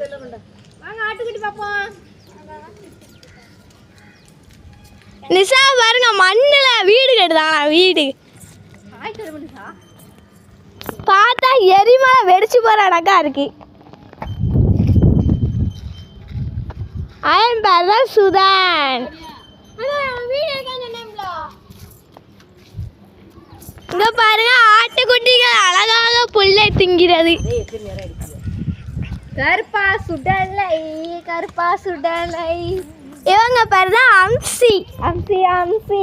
வாங்க ஆட்டுக்குட்டி பாப்போம். நிசா பாருங்க மண்ணுல வீடு கட்டுதாங்களா வீடு. பார்த்தா எரிமலை வெடிச்சு போற அழகா இருக்கு. அவன் பேர் தான் சுதான். இங்க பாருங்க ஆட்டுக்குட்டிகள் அழகாக புல்லை திங்கிறது. கருப்பா சுடலை கருப்பா சுடலை. இவங்க பேர் தான் அம்சி. அம்சி அம்சி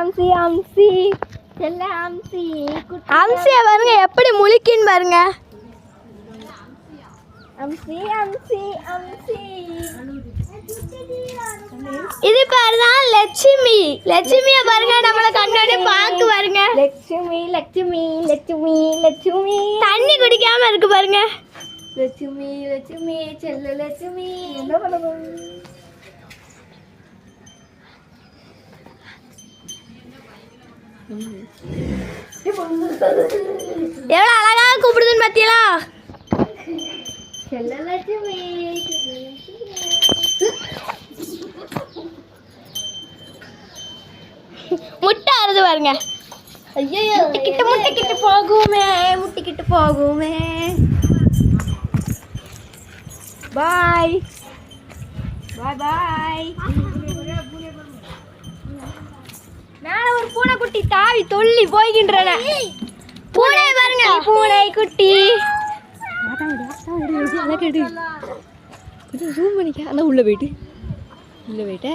அம்சி அம்சி. செல்ல அம்சி. அம்சியை பாருங்க எப்படி முழிக்கின்னு பாருங்க. அம்சி அம்சி அம்சி. இது பேர் தான் லட்சுமி. லட்சுமியை பாருங்க நம்மள கண்ணாடி பார்க்க பாருங்க. லட்சுமி லட்சுமி லட்சுமி லட்சுமி. தண்ணி குடிக்காம இருக்கு பாருங்க. லட்சுமி லட்சுமி செல்ல லட்சுமி. எவ்வளோ அழகாக கூப்பிடுதுன்னு பார்த்தீங்களா செல்ல லட்சுமி முட்டை அறுது பாருங்க. ஐயோ முட்டிக்கிட்டு முட்டிக்கிட்டு போகுமே முட்டிக்கிட்டு போகுமே. பாய் பாய் பாய் மேல ஒரு பூனைக்குட்டி தாவி தொல்லி போய்கின்றன. பூனை பாருங்க பூனை குட்டி ஜூம் பண்ணிக்க. அதான் உள்ள போயிட்டு. உள்ள போயிட்ட?